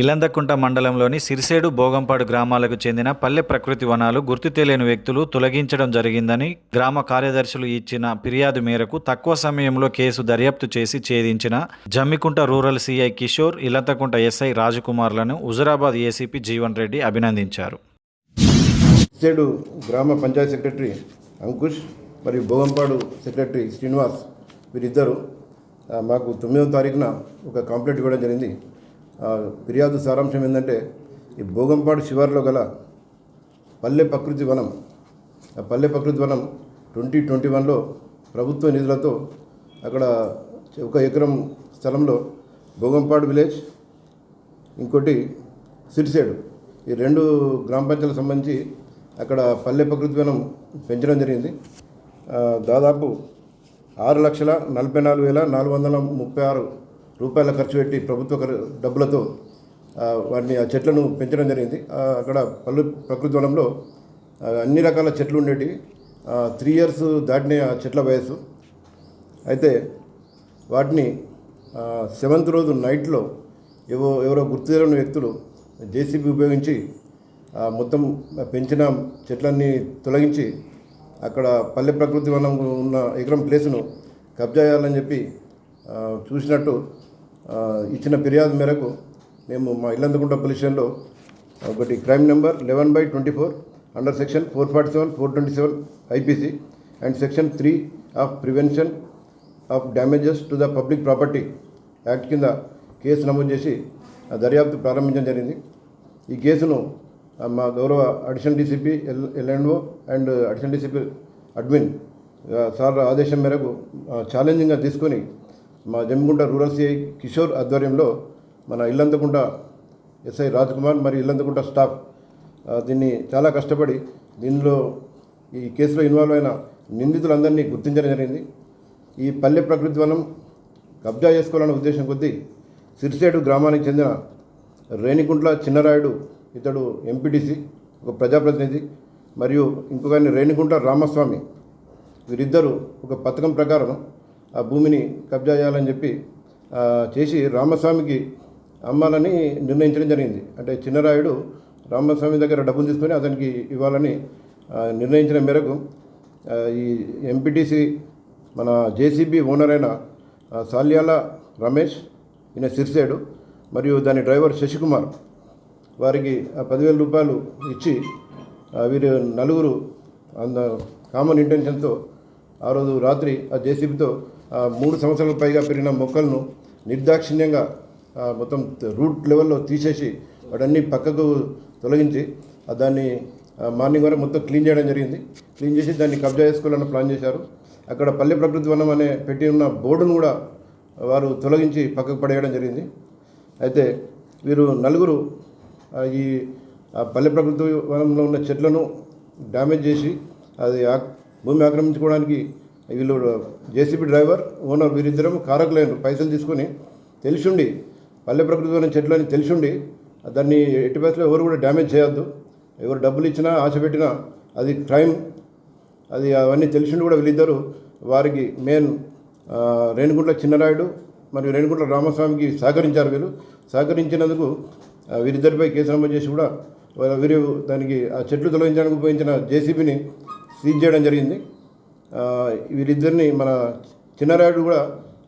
ఇలందకుంట మండలంలోని సిరిసేడు భోగంపాడు గ్రామాలకు చెందిన పల్లె ప్రకృతి వనాలు గుర్తు తెలియని వ్యక్తులు తొలగించడం జరిగిందని గ్రామ కార్యదర్శులు ఇచ్చిన ఫిర్యాదు మేరకు తక్కువ సమయంలో కేసు దర్యాప్తు చేసి ఛేదించిన Jammikunta rural CI Kishore Ilanthakunta SI రాజకుమార్లను Huzurabad ACP Jeevan Reddy అభినందించారు. గ్రామ పంచాయత్ సెక్రటరీ అంకుష్ మరియు భోగంపాడు సెక్రటరీ శ్రీనివాస్ వీరిద్దరు మాకు తొమ్మిదవ తారీఖున ఒక కంప్లైంట్ ఇవ్వడం జరిగింది. ఫిర్యాదు సారాంశం ఏంటంటే ఈ భోగంపాడు శివారులో గల పల్లె ప్రకృతి వనం ఆ పల్లె ప్రకృతి వనం ట్వంటీ ట్వంటీ వన్లో ప్రభుత్వ నిధులతో అక్కడ ఒక ఎకరం స్థలంలో భోగంపాడు విలేజ్ ఇంకోటి సిరిసేడు. ఈ రెండు గ్రామ పంచాయతీలకు సంబంధించి అక్కడ పల్లె ప్రకృతి వనం పెంచడం జరిగింది. దాదాపు ఆరు లక్షల నలభై నాలుగు వేల నాలుగు వందల ముప్పై ఆరు రూపాయల ఖర్చు పెట్టి ప్రభుత్వ డబ్బులతో వాటిని ఆ చెట్లను పెంచడం జరిగింది. అక్కడ పల్లె ప్రకృతి వనంలో అన్ని రకాల చెట్లు ఉండేవి త్రీ ఇయర్స్ దాటిన ఆ చెట్ల వయసు అయితే వాటిని సెవెంత్ రోజు నైట్లో ఏవో ఎవరో గుర్తు వ్యక్తులు జేసీబీ ఉపయోగించి మొత్తం పెంచిన చెట్లన్నీ తొలగించి అక్కడ పల్లె ప్రకృతి వనం ఉన్న ఎకరం ప్లేస్ను కబ్జా చేయాలని చెప్పి చూసినట్టు ఇచ్చిన ఫిర్యాదు మేరకు మేము మా ఇల్లందుకుంట పోలీస్ స్టేషన్లో ఒకటి crime number eleven by twenty four under section four forty seven four twenty seven IPC and section three of prevention of damages to the public property act కింద కేసు నమోదు చేసి దర్యాప్తు ప్రారంభించడం జరిగింది. ఈ కేసును మా గౌరవ additional DCP L LNO and additional DCP admin sir ఆదేశం మేరకు ఛాలెంజింగ్గా తీసుకొని మా జమ్మిగుంట రూరల్ సిఐ కిషోర్ ఆధ్వర్యంలో మన ఇల్లంతకుంట ఎస్ఐ కుమార్ మరియు ఇల్లంతకుంట స్టాఫ్ దీన్ని చాలా కష్టపడి దీనిలో ఈ కేసులో ఇన్వాల్వ్ అయిన నిందితులందరినీ గుర్తించడం జరిగింది. ఈ పల్లె ప్రకృతి వనం కబ్జా చేసుకోవాలనే ఉద్దేశం కొద్దీ సిరిసేడు గ్రామానికి చెందిన రేణిగుంట్ల చిన్నరాయుడు ఇతడు ఎంపీటీసీ ఒక ప్రజాప్రతినిధి మరియు ఇంకొక రేణికుంట రామస్వామి. వీరిద్దరూ ఒక పథకం ప్రకారం ఆ భూమిని కబ్జా చేయాలని చెప్పి చేసి రామస్వామికి అమ్మాలని నిర్ణయించడం జరిగింది. అంటే చిన్నరాయుడు రామస్వామి దగ్గర డబ్బులు తీసుకొని అతనికి ఇవ్వాలని నిర్ణయించిన మేరకు ఈ ఎంపీటీసీ మన జేసీబీ ఓనర్ అయిన సాల్యాల రమేష్ ఈయన సిరిసేడు మరియు దాని డ్రైవర్ శశికుమార్ వారికి పదివేల రూపాయలు ఇచ్చి వీరు నలుగురు అంద కామన్ ఇంటెన్షన్తో ఆ రోజు రాత్రి ఆ జేసీబీతో మూడు సంవత్సరాల పైగా పెరిగిన మొక్కలను నిర్దాక్షిణ్యంగా మొత్తం రూట్ లెవెల్లో తీసేసి వాటన్ని పక్కకు తొలగించి దాన్ని మార్నింగ్ వరకు మొత్తం క్లీన్ చేయడం జరిగింది. క్లీన్ చేసి దాన్ని కబ్జా చేసుకోవాలని ప్లాన్ చేశారు. అక్కడ పల్లె ప్రకృతి వనం అనే పెట్టి ఉన్న బోర్డును కూడా వారు తొలగించి పక్కకు పడేయడం జరిగింది. అయితే వీరు నలుగురు ఈ పల్లె ప్రకృతి వనంలో ఉన్న చెట్లను డ్యామేజ్ చేసి అది భూమి ఆక్రమించుకోవడానికి వీళ్ళు జేసీబీ డ్రైవర్ ఓనర్ వీరిద్దరం కారకులైన పైసలు తీసుకొని తెలిసిండి పల్లె ప్రకృతి చెట్లు చెట్లని తెలిసిండి దాన్ని ఎట్టి పరిస్థితుల్లో ఎవరు కూడా డ్యామేజ్ చేయొద్దు. ఎవరు డబ్బులు ఇచ్చినా ఆశ పెట్టినా అది క్రైమ్. అది అవన్నీ తెలిసిండి కూడా వీళ్ళిద్దరు వారికి మెయిన్ రేణుగుంట్ల రేణిగుంట్ల చిన్నరాయుడు మరియు రేణిగుంట్ల రామస్వామికి సహకరించారు వీళ్ళు. సహకరించినందుకు వీరిద్దరిపై కేసు నమోదు చేసి కూడా వీరు దానికి ఆ చెట్లు తొలగించడానికి ఉపయోగించిన జేసీబీని సీజ్ చేయడం జరిగింది. వీరిద్దరిని మన చిన్నరాయుడు కూడా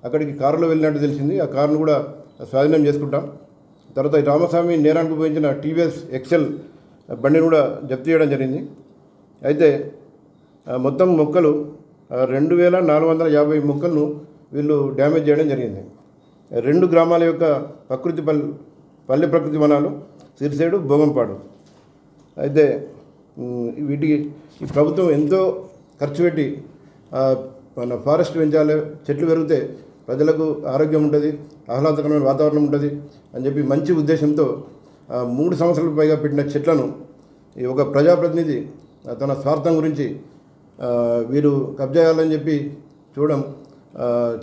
అక్కడికి కారులో వెళ్ళినట్టు తెలిసింది. ఆ కారును కూడా స్వాధీనం చేసుకుంటాం. తర్వాత రామస్వామి నేరానికి ఉపయోగించిన టీవీఎస్ ఎక్సెల్ బండిని కూడా జప్తు చేయడం జరిగింది. అయితే మొత్తం మొక్కలు రెండు వేల నాలుగు వందల యాభై మొక్కలను వీళ్ళు డ్యామేజ్ చేయడం జరిగింది. రెండు గ్రామాల యొక్క ప్రకృతి పల్లె పల్లె ప్రకృతి వనాలు సిరిసేడు భోగంపాడు. అయితే వీటికి ఈ ప్రభుత్వం ఎంతో ఖర్చు పెట్టి మన ఫారెస్ట్ పెంచాలి చెట్లు పెరిగితే ప్రజలకు ఆరోగ్యం ఉంటుంది ఆహ్లాదకరమైన వాతావరణం ఉంటుంది అని చెప్పి మంచి ఉద్దేశంతో మూడు సంవత్సరాల పైగా పెట్టిన చెట్లను ఈ ఒక ప్రజాప్రతినిధి తన స్వార్థం గురించి వీరు కబ్జా చేయాలని చెప్పి చూడడం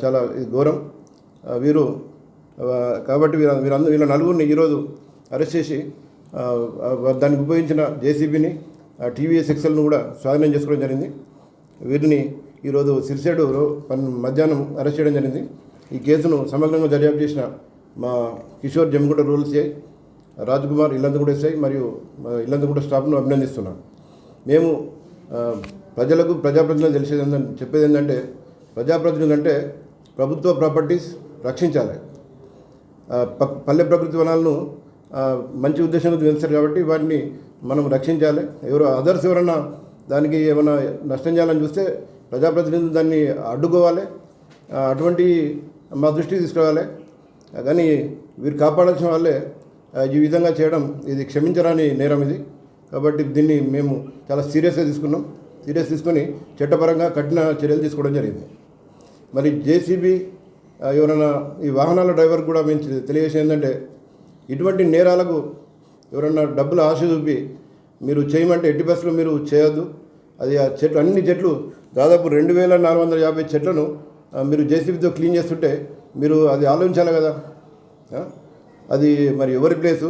చాలా ఘోరం. వీరు కాబట్టి వీరు వీరందరూ వీళ్ళ నలుగురిని ఈరోజు అరెస్ట్ చేసి దానికి ఉపయోగించిన జేసీబీని టీవీఎస్ ఎక్సెల్ను కూడా స్వాధీనం చేసుకోవడం జరిగింది. వీరిని ఈరోజు సిరిసేడు మధ్యాహ్నం అరెస్ట్ చేయడం జరిగింది. ఈ కేసును సమగ్రంగా దర్యాప్తు చేసిన మా Kishore Jammigunta rural CI Raj Kumar SI మరియు ఇల్లంతగూడ స్టాఫ్ను అభినందిస్తున్నాం. మేము ప్రజలకు ప్రజాప్రతినిధులు తెలిసేది ఏంటంటే చెప్పేది ఏంటంటే ప్రజాప్రతినిధులు అంటే ప్రభుత్వ ప్రాపర్టీస్ రక్షించాలి. ప- పల్లె ప్రకృతి వనాలను మంచి ఉద్దేశంతో పెంచారు కాబట్టి వాటిని మనం రక్షించాలి. ఎవరు అదర్స్ ఎవరన్నా దానికి ఏమైనా నష్టం చేయాలని చూస్తే ప్రజాప్రతినిధులు దాన్ని అడ్డుకోవాలి. అటువంటి మా దృష్టికి తీసుకురావాలి. కానీ వీరు కాపాడాల్సిన వాళ్ళే ఈ విధంగా చేయడం ఇది క్షమించరాని నేరం ఇది. కాబట్టి దీన్ని మేము చాలా సీరియస్గా తీసుకున్నాం. సీరియస్ తీసుకొని చట్టపరంగా కఠిన చర్యలు తీసుకోవడం జరిగింది. మరి జేసీబీ ఎవరైనా ఈ వాహనాల డ్రైవర్ కూడా మేము తెలియజేసి ఏంటంటే ఇటువంటి నేరాలకు ఎవరైనా డబ్బులు ఆశ చూపి మీరు చేయమంటే ఎట్టి బస్సులో మీరు చేయొద్దు. అది ఆ చెట్లు అన్ని చెట్లు దాదాపు రెండు వేల నాలుగు వందల యాభై చెట్లను మీరు జేసీబీతో క్లీన్ చేస్తుంటే మీరు అది ఆలోచించాలి కదా. అది మరి ఎవరి ప్లేసు?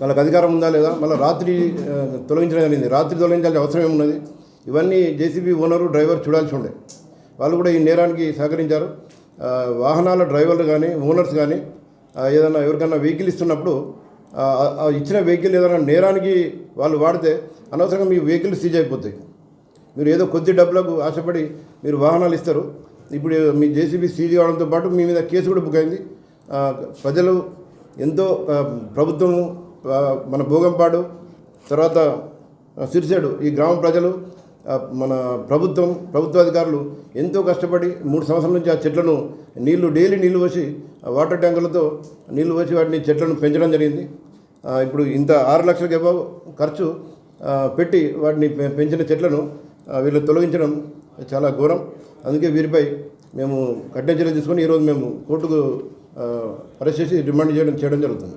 వాళ్ళకి అధికారం ఉందా లేదా? మళ్ళీ రాత్రి తొలగించడం జరిగింది. రాత్రి తొలగించాల్సిన అవసరం ఏమున్నది? ఇవన్నీ జేసీబీ ఓనరు డ్రైవర్ చూడాల్సి ఉండే. వాళ్ళు కూడా ఈ నేరానికి సహకరించారు. వాహనాల డ్రైవర్లు కానీ ఓనర్స్ కానీ ఏదైనా ఎవరికైనా వెహికల్ ఇస్తున్నప్పుడు ఇచ్చిన వెహికల్ ఏదైనా నేరానికి వాళ్ళు వాడితే అనవసరంగా మీ వెహికల్ సీజ్ అయిపోతాయి. మీరు ఏదో కొద్ది డబ్బులకు ఆశపడి మీరు వాహనాలు ఇస్తారు. ఇప్పుడు మీ జేసీబీ సీజ్ కావడంతో పాటు మీ మీద కేసు కూడా బుక్ అయింది. ప్రజలు ఎంతో ప్రభుత్వము మన భోగంపాడు తర్వాత సిరిసేడు ఈ గ్రామ ప్రజలు మన ప్రభుత్వం ప్రభుత్వ అధికారులు ఎంతో కష్టపడి మూడు సంవత్సరాల నుంచి ఆ చెట్లను నీళ్ళు డైలీ నీళ్ళు పోసి వాటర్ ట్యాంకులతో నీళ్ళు పోసి వాటిని చెట్లను పెంచడం జరిగింది. ఇప్పుడు ఇంత ఆరు లక్షలకు ఎబవ్ ఖర్చు పెట్టి వాటిని పె- పెంచిన చెట్లను వీళ్ళు తొలగించడం చాలా ఘోరం. అందుకే వీరిపై మేము కఠిన చర్యలు తీసుకొని ఈరోజు మేము కోర్టుకు ఆ, అరెస్ట్ చేసి రిమాండ్ చేయడం చేయడం జరుగుతుంది.